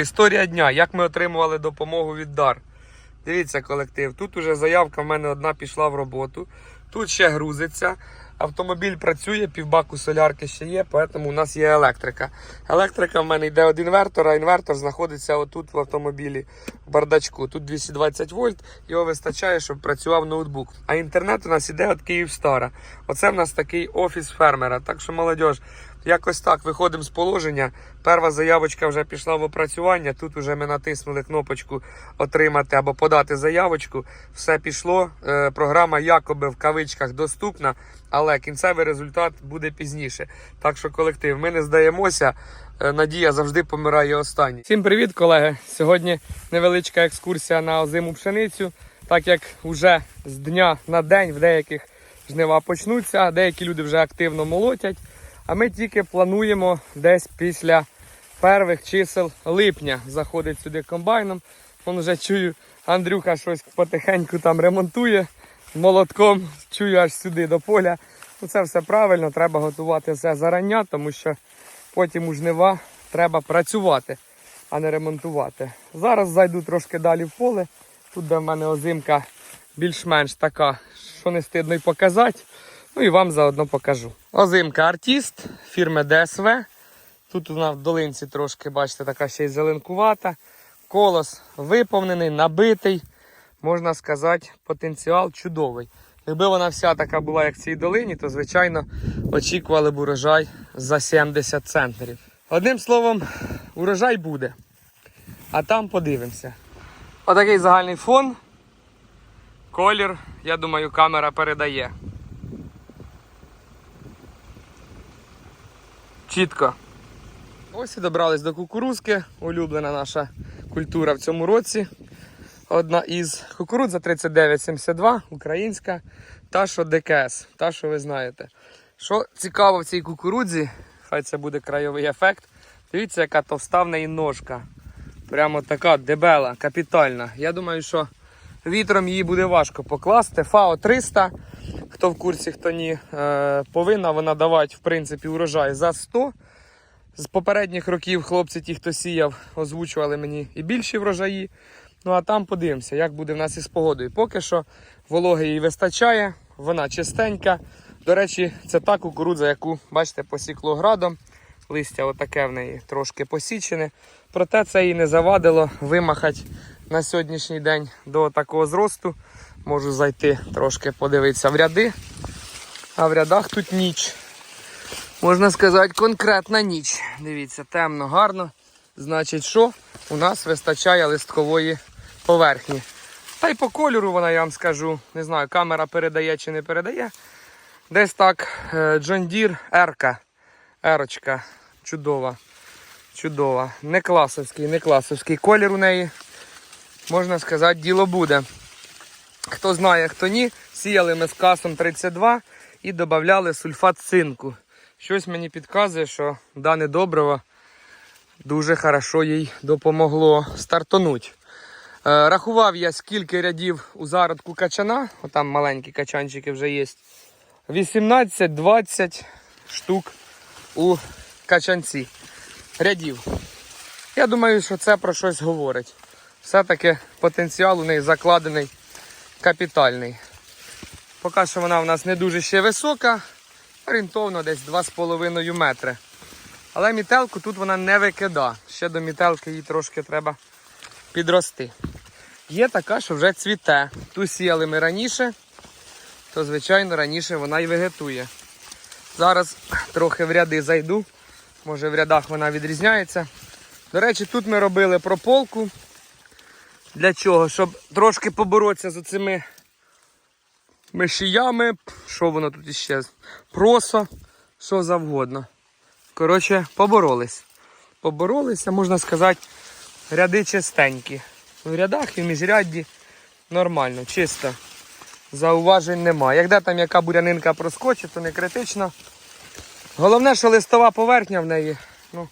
Історія дня, як ми отримували допомогу від дар. Дивіться, колектив. Тут уже заявка в мене одна пішла в роботу. Тут ще грузиться. Автомобіль працює, півбаку солярки ще є, тому у нас є електрика. Електрика в мене йде від інвертора. Інвертор знаходиться отут в автомобілі в бардачку. Тут 220 вольт, його вистачає, щоб працював ноутбук. А інтернет у нас іде від Київстара. Оце в нас такий офіс фермера. Так що молодь, якось так виходимо з положення. Перша заявочка вже пішла в опрацювання. Тут вже ми натиснули кнопочку отримати або подати заявочку. Все пішло. Е, програма якоби в кавичках доступна, але кінцевий результат буде пізніше. Так що, колектив, ми не здаємося. Е, Надія завжди помирає останній. Всім привіт, колеги! Сьогодні невеличка екскурсія на озиму пшеницю, так як вже з дня на день в деяких жнива почнуться, деякі люди вже активно молотять. А ми тільки плануємо десь після перших чисел липня заходить сюди комбайном. Вон вже чую, Андрюха щось потихеньку там ремонтує молотком, чую аж сюди до поля. Ну це все правильно, треба готувати все зарання, тому що потім у жнива треба працювати, а не ремонтувати. Зараз зайду трошки далі в поле. Тут де в мене озимка більш-менш така, що не стидно й показати. Ну і вам заодно покажу. Озимка артист фірми ДСВ. Тут вона в долинці трошки, бачите, така ще й зеленкувата. Колос виповнений, набитий. Можна сказати, потенціал чудовий. Якби вона вся така була, як в цій долині, то, звичайно, очікували б урожай за 70 центнерів. Одним словом, урожай буде. А там подивимося. Отакий загальний фон. Колір, я думаю, камера передає. Чітко. Ось і добрались до кукурузки. Улюблена наша культура в цьому році. Одна із кукурудза 3972, українська, та що ДКС, та що ви знаєте. Що цікаво в цій кукурудзі, хай це буде крайовий ефект. Дивіться, яка товста в неї ножка. Прямо така дебела, капітальна. Я думаю, що вітром її буде важко покласти. ФАО 300, хто в курсі, хто ні, е, повинна вона давати в принципі урожай за 100. З попередніх років хлопці, ті, хто сіяв, озвучували мені і більші врожаї. Ну а там подивимося, як буде в нас із погодою. Поки що вологи їй вистачає, вона чистенька. До речі, це та кукурудза, яку, бачите, посікло градом. Листя отаке в неї трошки посічене. Проте це їй не завадило вимахати на сьогоднішній день до такого зросту. Можу зайти трошки подивитися в ряди. А в рядах тут ніч. Можна сказати, конкретна ніч. Дивіться, темно, гарно. Значить, що у нас вистачає листкової поверхні. Та й по кольору вона, я вам скажу, не знаю, камера передає чи не передає. Десь так John Deere R-ка. Ерочка. Чудова. Чудова. Не класовський, не класовський колір у неї. Можна сказати, діло буде. Хто знає, хто ні, сіяли ми з касом 32 і додавали сульфат цинку. Щось мені підказує, що дане добриво дуже хорошо їй допомогло стартануть. Е, рахував я, скільки рядів у зародку качана, отам маленькі качанчики вже є. 18-20 штук у качанці рядів. Я думаю, що це про щось говорить. Все-таки потенціал у неї закладений капітальний. Поки що вона в нас не дуже ще висока, орієнтовно десь 2,5 метри. Але мітелку тут вона не викида. Ще до мітелки їй трошки треба підрости. Є така, що вже цвіте. Ту сіяли ми раніше, то звичайно раніше вона й вегетує. Зараз трохи в ряди зайду. Може в рядах вона відрізняється. До речі, тут ми робили прополку. Для чого? Щоб трошки поборотися з цими мишіями. Що воно тут іще? Просо, що завгодно. Коротше, поборолись. Поборолися, можна сказати, ряди чистенькі. В рядах і в міжрядді нормально, чисто. Зауважень немає. Як де там яка бурянинка проскочить, то не критично. Головне, що листова поверхня в неї, ну,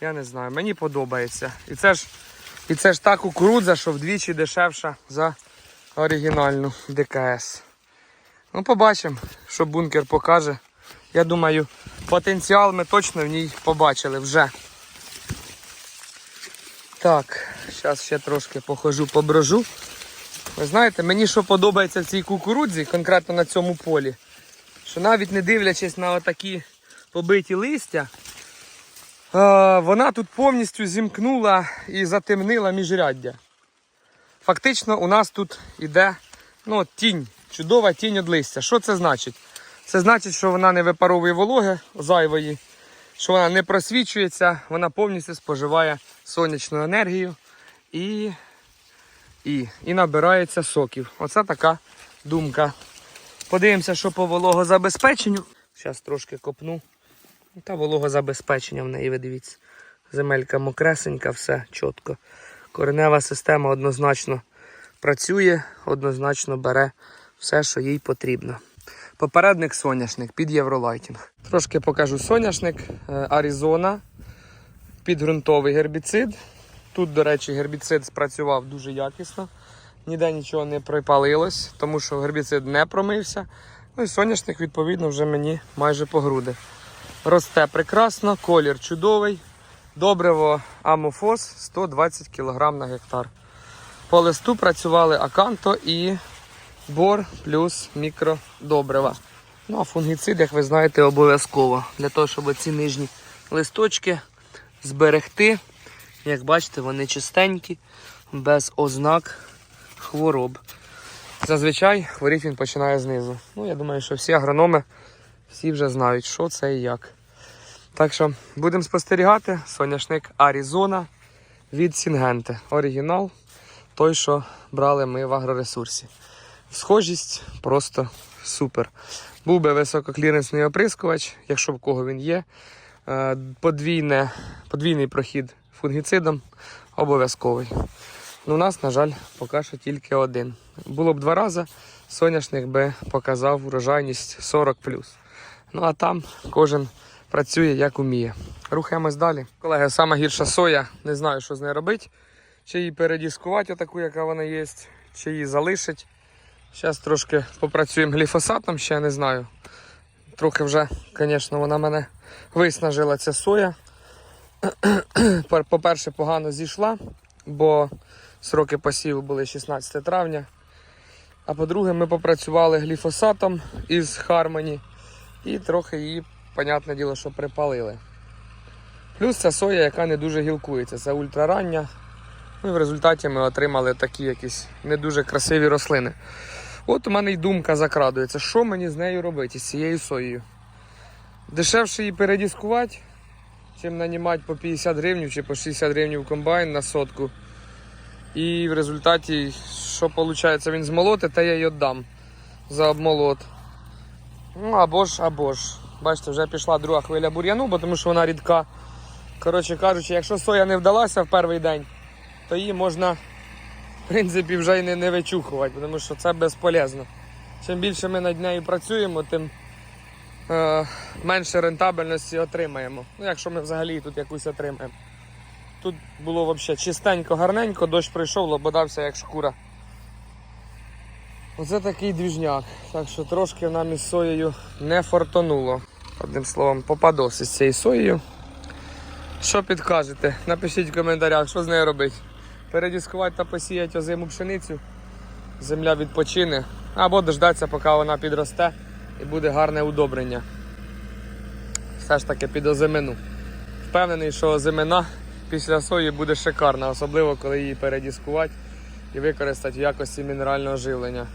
я не знаю, мені подобається. І це ж, і це ж та кукурудза, що вдвічі дешевша за оригінальну ДКС. Ну, побачимо, що бункер покаже. Я думаю, потенціал ми точно в ній побачили вже. Так, зараз ще трошки похожу, поброжу. Ви знаєте, мені що подобається в цій кукурудзі, конкретно на цьому полі, що навіть не дивлячись на отакі побиті листя, вона тут повністю зімкнула і затемнила міжряддя. Фактично у нас тут іде ну, тінь, чудова тінь від листя. Що це значить? Це значить, що вона не випаровує вологи зайвої, що вона не просвічується, вона повністю споживає сонячну енергію і, і, і набирається соків. Оце така думка. Подивимося, що по вологозабезпеченню. Зараз трошки копну. Та вологозабезпечення в неї, ви дивіться. Земелька мокресенька, все чітко. Коренева система однозначно працює, однозначно бере все, що їй потрібно. Попередник соняшник під Євролайтінг. Трошки покажу соняшник е, Аризона, підґрунтовий гербіцид. Тут, до речі, гербіцид спрацював дуже якісно. Ніде нічого не припалилось, тому що гербіцид не промився. Ну і соняшник, відповідно, вже мені майже по груди. Росте прекрасно, колір чудовий. Добриво Амофос 120 кг на гектар. По листу працювали Аканто і бор плюс мікродобрива. Ну а фунгіцид, як ви знаєте, обов'язково для того, щоб ці нижні листочки зберегти. Як бачите, вони чистенькі, без ознак хвороб. Зазвичай хворіти він починає знизу. Ну, я думаю, що всі агрономи всі вже знають, що це і як. Так що будемо спостерігати. Соняшник Аризона від Сінгенте. Оригінал, той, що брали ми в агроресурсі. Схожість просто супер. Був би висококліренсний оприскувач, якщо в кого він є. Е, Подвійне, подвійний прохід фунгіцидом обов'язковий. Ну, у нас, на жаль, поки що тільки один. Було б два рази, соняшник би показав урожайність 40 Ну а там кожен працює як уміє. Рухаємось далі. Колеги, сама гірша соя, не знаю, що з нею робити. Чи її передіскувати, таку, яка вона є, чи її залишить. Зараз трошки попрацюємо гліфосатом, ще не знаю. Трохи вже, звісно, вона мене виснажила ця соя. По-перше, погано зійшла, бо сроки посіву були 16 травня. А по-друге, ми попрацювали гліфосатом із Хармоні і трохи її, понятне діло, що припалили. Плюс це соя, яка не дуже гілкується, це ультрарання. Ну і в результаті ми отримали такі якісь не дуже красиві рослини. От у мене й думка закрадується, що мені з нею робити, з цією соєю. Дешевше її передіскувати, чим нанімати по 50 гривень чи по 60 гривень комбайн на сотку. І в результаті, що виходить, він змолоти, та я й віддам за обмолот. Ну або ж, або ж. Бачите, вже пішла друга хвиля бур'яну, бо тому що вона рідка. Коротше кажучи, якщо соя не вдалася в перший день, то її можна, в принципі, вже й не, не вичухувати, тому що це безполезно. Чим більше ми над нею працюємо, тим е, менше рентабельності отримаємо. Ну, якщо ми взагалі тут якусь отримаємо. Тут було взагалі чистенько, гарненько, дощ прийшов, лободався як шкура. Оце такий двіжняк. Так що трошки нам із соєю не фортонуло. Одним словом, попадос із цією соєю. Що підкажете? Напишіть в коментарях, що з нею робити. Передіскувати та посіяти озиму пшеницю. Земля відпочине. Або дождатися, поки вона підросте і буде гарне удобрення. Все ж таки під озимину. Впевнений, що озимина після сої буде шикарна, особливо коли її передіскувати і використати в якості мінерального живлення.